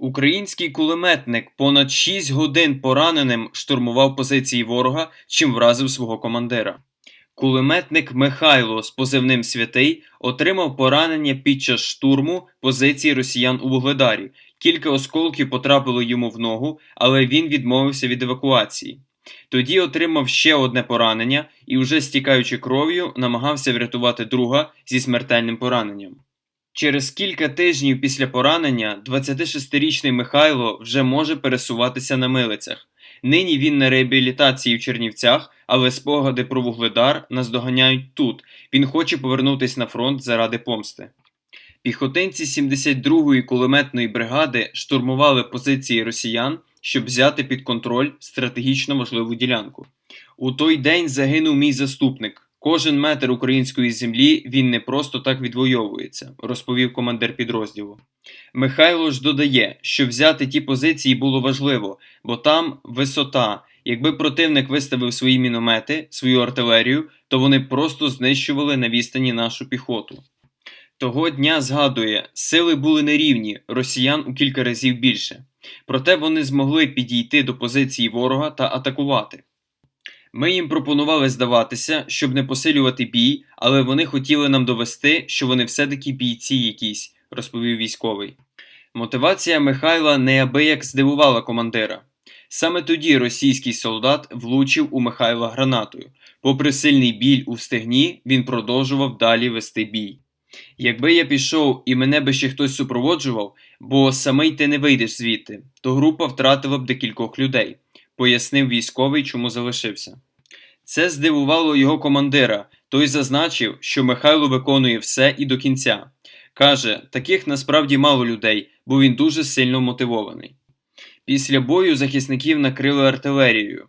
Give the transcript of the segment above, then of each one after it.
Український кулеметник понад 6 годин пораненим штурмував позиції ворога, чим вразив свого командира. Кулеметник Михайло з позивним Святий отримав поранення під час штурму позиції росіян у Вугледарі. Кілька осколків потрапило йому в ногу, але він відмовився від евакуації. Тоді отримав ще одне поранення і, уже стікаючи кров'ю, намагався врятувати друга зі смертельним пораненням. Через кілька тижнів після поранення 26-річний Михайло вже може пересуватися на милицях. Нині він на реабілітації в Чернівцях, але спогади про вугледар наздоганяють тут. Він хоче повернутися на фронт заради помсти. Піхотинці 72-ї кулеметної бригади штурмували позиції росіян, щоб взяти під контроль стратегічно важливу ділянку. У той день загинув мій заступник. Кожен метр української землі він не просто так відвоюється, розповів командир підрозділу. Михайло ж додає, що взяти ті позиції було важливо, бо там висота. Якби противник виставив свої міномети, свою артилерію, то вони просто знищували на відстані нашу піхоту. Того дня згадує, сили були нерівні, росіян у кілька разів більше. Проте вони змогли підійти до позиції ворога та атакувати. Ми їм пропонували здаватися, щоб не посилювати бій, але вони хотіли нам довести, що вони все-таки бійці якісь, розповів військовий. Мотивація Михайла неабияк здивувала командира. Саме тоді російський солдат влучив у Михайла гранатою. Попри сильний біль у стегні, він продовжував далі вести бій. Якби я пішов і мене би ще хтось супроводжував, бо самий ти не вийдеш звідти, то група втратила б декількох людей, пояснив військовий, чому залишився. Це здивувало його командира. Той зазначив, що Михайло виконує все і до кінця. Каже, таких насправді мало людей, бо він дуже сильно мотивований. Після бою захисників накрили артилерією.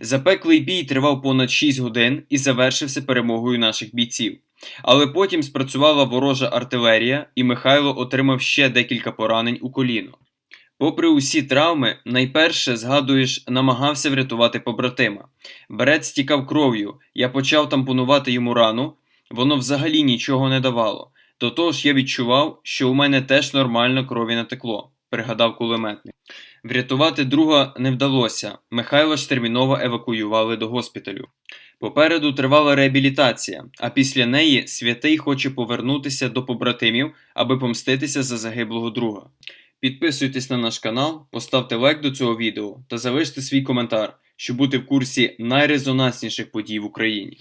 Запеклий бій тривав понад 6 годин і завершився перемогою наших бійців. Але потім спрацювала ворожа артилерія, і Михайло отримав ще декілька поранень у коліно. Попри усі травми, найперше, згадуєш, намагався врятувати побратима. Берет стікав кров'ю, я почав тампонувати йому рану, воно взагалі нічого не давало. До того ж я відчував, що у мене теж нормально крові натекло, пригадав кулеметник. Врятувати друга не вдалося. Михайла ж терміново евакуювали до госпіталю. Попереду тривала реабілітація, а після неї святий хоче повернутися до побратимів, аби помститися за загиблого друга. Підписуйтесь на наш канал, поставте лайк до цього відео та залиште свій коментар, щоб бути в курсі найрезонансніших подій в Україні.